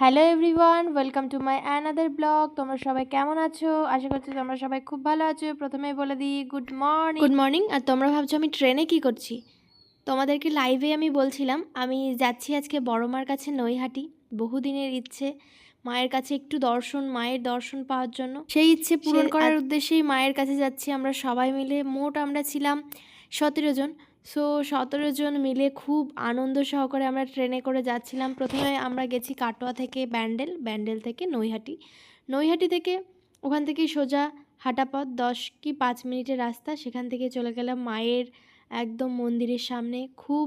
Hello everyone welcome to my another blog তোমরা সবাই কেমন আছো? আশা করছি তোমরা সবাই খুব ভালো আছো। প্রথমেই বলে দিই গুড মর্নিং গুড মর্নিং আর তোমরা ভাবছ আমি ট্রেনে কি করছি? তোমাদেরকে লাইভে আমি বলছিলাম আমি যাচ্ছি আজকে বড় মার কাছে নৈহাটি। বহুদিনের ইচ্ছে মায়ের কাছে একটু দর্শন মায়ের দর্শন পাওয়ার জন্য। সেই ইচ্ছে পূরণ করার উদ্দেশ্যেই মায়ের কাছে যাচ্ছি আমরা সবাই মিলে। মোট আমরা ছিলাম সতেরো জন। সো সতেরো জন মিলে খুব আনন্দ সহকারে আমরা ট্রেনে করে যাচ্ছিলাম। প্রথমে আমরা গেছি কাটোয়া থেকে ব্যান্ডেল ব্যান্ডেল থেকে নৈহাটি। নৈহাটি থেকে ওখান থেকে সোজা হাঁটা পথ দশ কি পাঁচ মিনিটের রাস্তা। সেখান থেকে চলে গেলাম মায়ের একদম মন্দিরের সামনে। খুব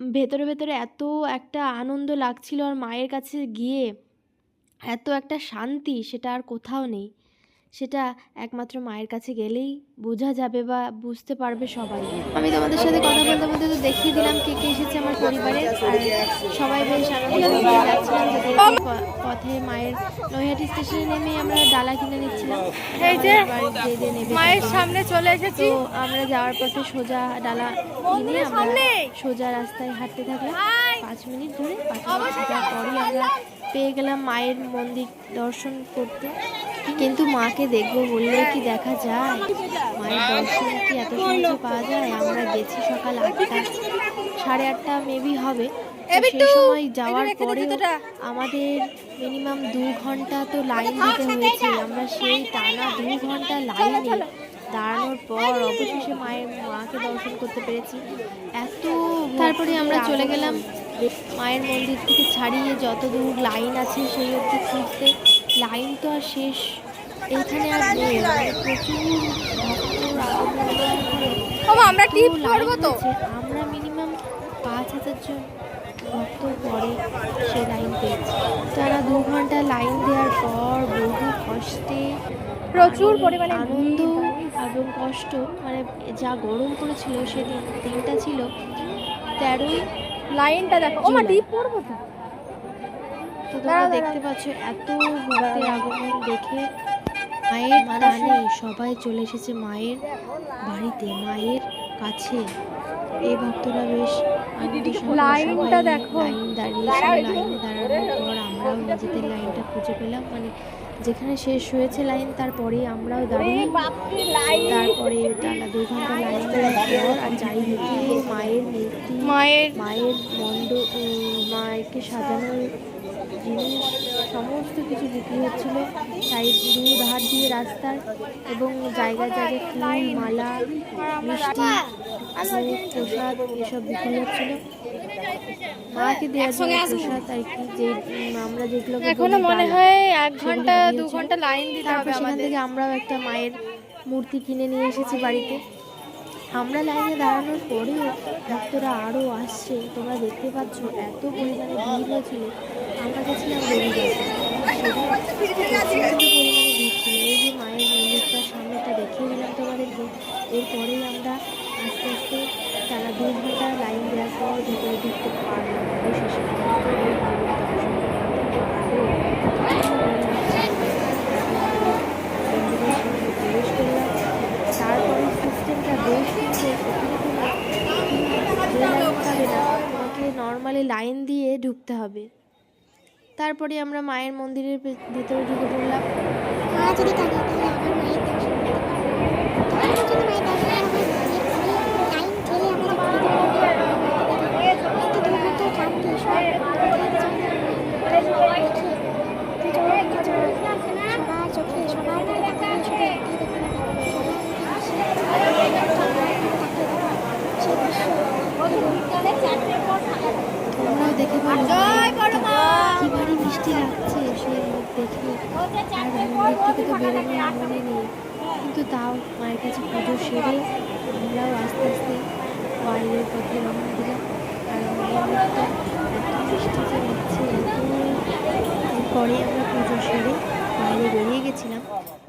ভেতরে ভেতরে এত একটা আনন্দ লাগছিল আর মায়ের কাছে গিয়ে এত একটা শান্তি, সেটা আর কোথাও নেই। সেটা একমাত্র মায়ের কাছে গেলেই বোঝা যাবে বা বুঝতে পারবে সবাই। আমি তোমাদের সাথে কথা বলতে বলতে তো দেখিয়ে দিলাম কে কে এসেছে আমার পরিবারে। আর সবাই বেশ আনন্দ যাচ্ছিলাম পথে মায়ের নৈহাটি স্টেশনে নেমে আমরা ডালা কিনে নিচ্ছিলাম। এই যে মায়ের সামনে চলে এসেছি। তো আমরা যাওয়ার পথে সোজা ডালা কিনে আমরা সোজা রাস্তায় হাঁটতে থাকলাম। পাঁচ মিনিট ধরে পাঁচ মিনিট পরই আমরা পেয়ে গেলাম মায়ের মন্দির দর্শন করতে। কিন্তু মাকে দেখব বললে কি দেখা যায়? মায়ের দর্শন কি এত সহজে পাওয়া যায়? আমরা গেছি সকাল আটটা সাড়ে আটটা মেবি হবে। সেই সময় যাওয়ার জুতোটা। আমাদের মিনিমাম দু ঘণ্টা তো লাইন দিতে হয়েছে। আমরা সেই টানা দু ঘণ্টা লাইনে দাঁড়ানোর পর অবশেষে মায়ের মাকে দর্শন করতে পেরেছি। এত তারপরে আমরা চলে গেলাম। মায়ের মন্দির থেকে ছাড়িয়ে যত দূর লাইন আছে সেই অবধি খুঁজতে লাইন তো আর শেষ। এইখানে আর নেই। প্রচুর আমরা এত টিপ করব তো? আমরা মিনিমাম পাঁচ হাজার জন ভক্ত পরে সে লাইন পেয়েছি। তারা দু ঘণ্টা লাইন দেওয়ার পর বহু কষ্টে প্রচুর পরিমাণে আনন্দ এবং কষ্ট মানে যা গরম পড়েছিল সেদিন দিনটা ছিল তেরোই লাইনটা দেখো। ওমা জুলাই। টিপ করব তো? তো তোমরা দেখতে পাচ্ছ এত ভক্তের আগমন দেখে মায়ের টানে সবাই চলে এসেছে মায়ের বাড়িতে মায়ের কাছে। এই ভক্তরা বেশ লাইনটা দেখো। লাইন দাঁড়িয়েছে লাইনে দাঁড়ানোর নিজেদের লাইনটা খুঁজে পেলাম। মানে যেখানে শেষ হয়েছে লাইন তারপরেই আমরাও দাঁড়িয়ে তারপরে টানা দু ঘণ্টা লাইন পর আর চারিদিকে মায়ের মূর্তি মায়ের মায়ের উম, মায়েরকে সাজানোর জিনিস সমস্ত কিছু বিক্রি হচ্ছিল। সাইড দু ধার দিয়ে রাস্তার এবং জায়গায় জায়গায় ফুল মালা মিষ্টি প্রসাদ এসব বিক্রি হচ্ছিল। মাকে দেওয়ার জন্য প্রসাদ আর কি যে আমরা যেগুলো এখনও মনে হয় এক ঘণ্টা দু ঘণ্টা লাইন দিতে হবে সেখান থেকে আমরাও একটা মায়ের মূর্তি কিনে নিয়ে এসেছি বাড়িতে। আমরা লাইনে দাঁড়ানোর পরেও ভক্তরা আরও আসছে। তোমরা দেখতে পাচ্ছ এত পরিমাণে ভিড় হয়েছিল। আমরা গেছিলাম রবিবার পরিমাণে ভিড় ছিল। এই যে মায়ের মন্দিরটার সামনেটা দেখিয়ে দিলাম তোমাদেরকে এরপরেই আমরা আস্তে আস্তে টানা দু ঘণ্টা লাইন দেওয়ার পর ভিতরে ঢুকতে পারলাম নর্মালি লাইন দিয়ে ঢুকতে হবে। তারপরে আমরা মায়ের মন্দিরের ভিতরে ঢুকে পড়লাম মা যদি থাকে তাহলে আমার মায়ের দর্শন করতে পারব তখন যদি মায়ের দর্শন না হয় লাইন ঠেলে আমাদের একটু দু ঘণ্টার ক্লান্তি সব সবার চোখে সবার দিকে তাকানো শুধু একটাই দেখতে তোমরাও দেখে বলো কি মিষ্টি লাগছে মুখ দেখে। তো মনে নেই। কিন্তু তাও মায়ের কাছে পুজো সেরে আমরাও আস্তে আস্তে বাইরের পথে রওনা দিলাম। আর আমরা পুজো সেরে বাইরে বেরিয়ে গেছিলাম।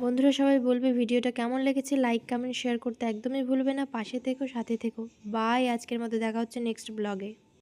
বন্ধুরা সবাই বলবে ভিডিওটা কেমন লেগেছে? লাইক কমেন্ট শেয়ার করতে একদমই ভুলবে না। পাশে থেকো, সাথে থেকো। বাই আজকের মতো দেখা হচ্ছে নেক্সট ব্লগে